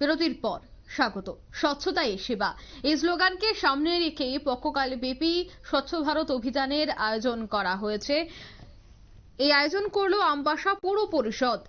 বিরতির পর স্বাগত। স্বচ্ছতাই সেবা। এই স্লোগানকে সামনে রেখে পক্ষকাল ব্যাপী স্বচ্ছ ভারত অভিযানের আয়োজন করা হয়েছে। এই আয়োজন করল আমবাসা পৌর পরিষদ।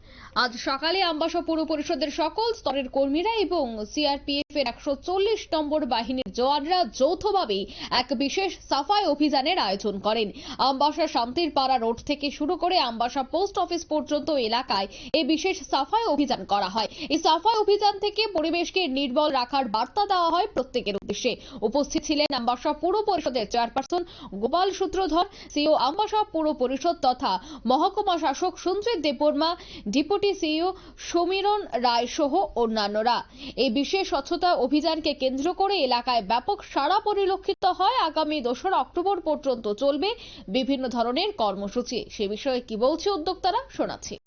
আজ সকালে আমবাসা পৌর পরিষদের সকল স্তরের কর্মীরা এবং সিআরপিএফ এর একশো চল্লিশ নম্বর বাহিনীর জওয়ানরা যৌথভাবে এক বিশেষ সাফাই অভিযানের আয়োজন করেন। আমবাসা শান্তির পাড়া রোড থেকে শুরু করে আমবাসা পোস্ট অফিস পর্যন্ত এলাকায় এই বিশেষ সাফাই অভিযান করা হয়। এই সাফাই অভিযান থেকে পরিবেশকে নির্বল রাখার বার্তা দেওয়া হয় প্রত্যেকের উদ্দেশ্যে। উপস্থিত ছিলেন আমবাসা পৌর পরিষদের চেয়ারপারসন গোপাল সূত্রধর, সিও আমবাসা পৌর পরিষদ তথা মহকুমা শাসক সঞ্জিত দেববর্মা, ডেপুটি সিইও সমীরণ রায় সহ অন্যান্যরা। এই বিশেষ স্বচ্ছতা অভিযানকে কেন্দ্র করে এলাকায় ব্যাপক সাড়া পরিলক্ষিত হয়। আগামী দোসরা অক্টোবর পর্যন্ত চলবে বিভিন্ন ধরনের কর্মসূচি। সে বিষয়ে কি বলছে উদ্যোক্তারা, শোনাচ্ছি।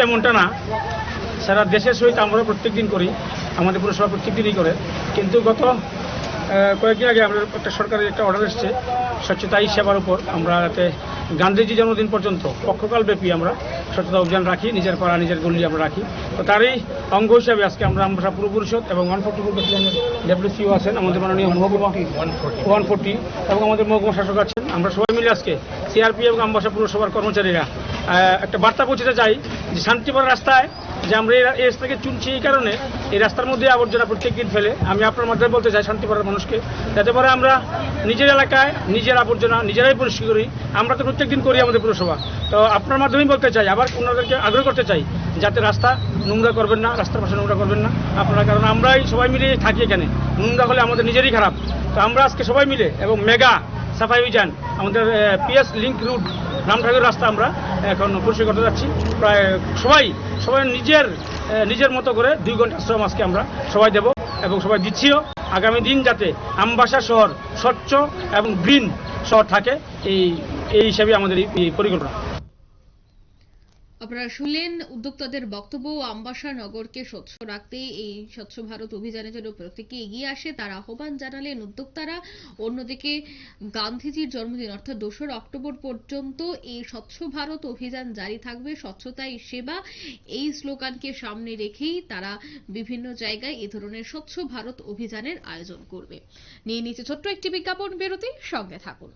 এমনটা না। সারা দেশের সহিত আমরা প্রত্যেকদিন করি। আমাদের পুরসভা প্রত্যেক দিনই করে। কিন্তু গত কয়েকদিন আগে আমরা একটা সরকারের একটা অর্ডার এসছে স্বচ্ছতাই সেবার উপর। আমরা যাতে গান্ধীজি জন্মদিন পর্যন্ত পক্ষকাল ব্যাপী আমরা স্বচ্ছতা অভিযান রাখি নিজের পাড়া নিজের গল্লি আমরা রাখি। তো তারই অঙ্গ হিসাবে আজকে আমরা আমরা পুরো পরিষদ এবং ওয়ান ফোর্টি ফোর ডব্লিউসিও আছেন আমাদের মাননীয় মহকুমা ওয়ান ফোর্টি এবং আমাদের মহকুমা শাসক আছেন। আমরা সবাই মিলে আজকে সিআরপি এবং আমবাসা পুরসভার কর্মচারীরা একটা বার্তা পৌঁছতে চাই যে শান্তিপুর রাস্তায় যে আমরা এই রাস্তাকে চুনছি এই কারণে এই রাস্তার মধ্যে আবর্জনা প্রত্যেক দিন ফেলে। আমি আপনার মাধ্যমে বলতে চাই শান্তিপুরের মানুষকে। যাতে পরে আমরা নিজের এলাকায় নিজের আবর্জনা নিজেরাই পরিষ্কার করি। আমরা তো প্রত্যেক দিন করি আমাদের পুরসভা। তো আপনার মাধ্যমেই বলতে চাই, আবার ওনাদেরকে আগ্রহ করতে চাই, যাতে রাস্তা নোংরা করবেন না, রাস্তার পাশে নোংরা করবেন না। আপনারা কারণ আমরাই সবাই মিলে থাকি এখানে। নোংরা হলে আমাদের নিজেরই খারাপ। তো আমরা আজকে সবাই মিলে এবং মেগা সাফাই অভিযান, আমাদের পিএস লিঙ্ক রুট রামঠাকুর রাস্তা আমরা এখন পরিষ্কার করতে যাচ্ছি। প্রায় সবাই সবাই নিজের নিজের মতো করে দুই ঘণ্টা শ্রম আজকে আমরা সবাই দেব এবং সবাই দিচ্ছিও। আগামী দিন যাতে আমবাসা শহর স্বচ্ছ এবং গ্রিন শহর থাকে, এই এই হিসাবে আমাদের এই- এই পরিকল্পনা। আপনারা শুনলেন উদ্যোক্তাদের বক্তব্য আমবাসা নগরকে স্বচ্ছ রাখতে, এই স্বচ্ছ ভারত অভিযানের জন্য প্রত্যেকে এগিয়ে আসে। তার আহ্বান জানালেন উদ্যোক্তারা। অন্যদিকে গান্ধীজির জন্মদিন, অর্থাৎ দোসরা অক্টোবর পর্যন্ত এই স্বচ্ছ ভারত অভিযান জারি থাকবে। স্বচ্ছতাই সেবা। এই স্লোগানকে সামনে রেখেই তারা বিভিন্ন জায়গায় এ ধরনের স্বচ্ছ ভারত অভিযানের আয়োজন করবে। নিয়ে নিচে ছোট্ট একটি বিজ্ঞাপন বেরোতে সঙ্গে থাকুন।